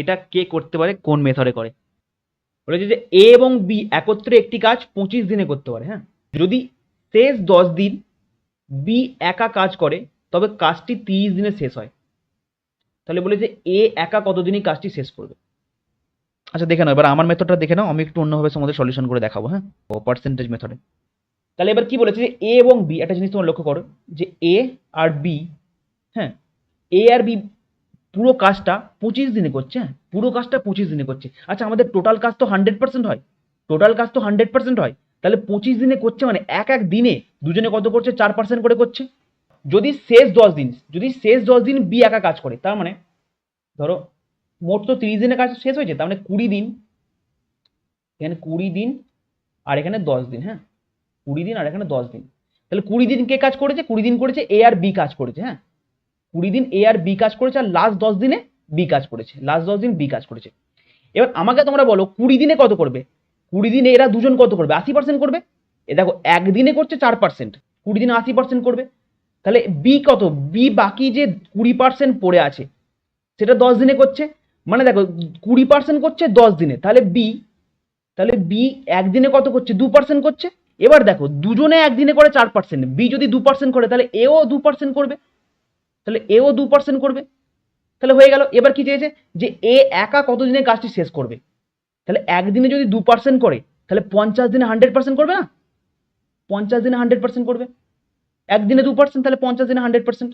এটা কে করতে পারে? কোন মেথডে করে? বলেছে যে এ এবং বি একত্রে একটি কাজ পঁচিশ দিনে করতে পারে হ্যাঁ? যদি শেষ দশ দিন বি একা কাজ করে, তবে কাজটি তিরিশ দিনে শেষ হয়। তাহলে বলে যে এ একা কতদিনই কাজটি শেষ করবে? আচ্ছা দেখে নাও। এবার আমার মেথডটা দেখে নাও, আমি একটু অন্যভাবে তোমাদের সলিউশন করে দেখাবো হ্যাঁ? ও পার্সেন্টেজ মেথডে তাহলে এবার কি বলেছে যে এ এবং বি একটা জিনিস তোমার লক্ষ্য করো, যে এ আর বি হ্যাঁ? এ আর বি পুরো কাজটা পঁচিশ দিনে করছে হ্যাঁ? পুরো কাজটা পঁচিশ দিনে করছে। আচ্ছা আমাদের টোটাল কাজ তো হান্ড্রেড পার্সেন্ট হয়। টোটাল কাজ তো হান্ড্রেড পার্সেন্ট হয়। তাহলে পঁচিশ দিনে করছে মানে এক এক দিনে দুজনে কত করছে? চার পার্সেন্ট করে করছে। যদি শেষ দশ দিন, যদি শেষ দশ দিন বি একা কাজ করে, তার মানে ধরো মোট তো তিরিশ দিনে কাজ শেষ হয়েছে, তার মানে কুড়ি দিন। এখানে কুড়ি দিন আর এখানে দশ দিন হ্যাঁ? কুড়ি দিন আর এখানে দশ দিন। তাহলে কুড়ি দিন কে কাজ করেছে? কুড়ি দিন করেছে এ আর বি কাজ করেছে হ্যাঁ? কুড়ি দিন এ আর বি কাজ করেছে আর লাস্ট দশ দিনে বি কাজ করেছে। লাস্ট দশ দিন বি কাজ করেছে। এবার আমাকে তোমরা বলো, কুড়ি দিনে কত করবে? কুড়ি দিনে এরা দুজন কত করবে? আশি পার্সেন্ট করবে? এ দেখো, একদিনে করছে চার পার্সেন্ট কুড়ি দিনে আশি পার্সেন্ট করবে। তাহলে বি কত? বি বাকি যে কুড়ি পার্সেন্ট পড়ে আছে, সেটা দশ দিনে করছে। মানে দেখো, কুড়ি পার্সেন্ট করছে দশ দিনে। তাহলে বি তাহলে বি একদিনে কত করছে? দু পার্সেন্ট করছে। এবার দেখো, দুজনে একদিনে করে চার পার্সেন্ট বি যদি দু পার্সেন্ট করে, তাহলে এও দু পার্সেন্ট করবে। তাহলে এও দু পার্সেন্ট করবে। তাহলে হয়ে গেল। এবার কি চেয়েছে? যে এ একা কত দিনে কাজটি শেষ করবে? তাহলে একদিনে যদি দু পার্সেন্ট করে, তাহলে পঞ্চাশ দিনে হান্ড্রেড পার্সেন্ট করবে না? পঞ্চাশ দিনে হান্ড্রেড পার্সেন্ট করবে। একদিনে দু পার্সেন্ট তাহলে পঞ্চাশ দিনে হান্ড্রেড পার্সেন্ট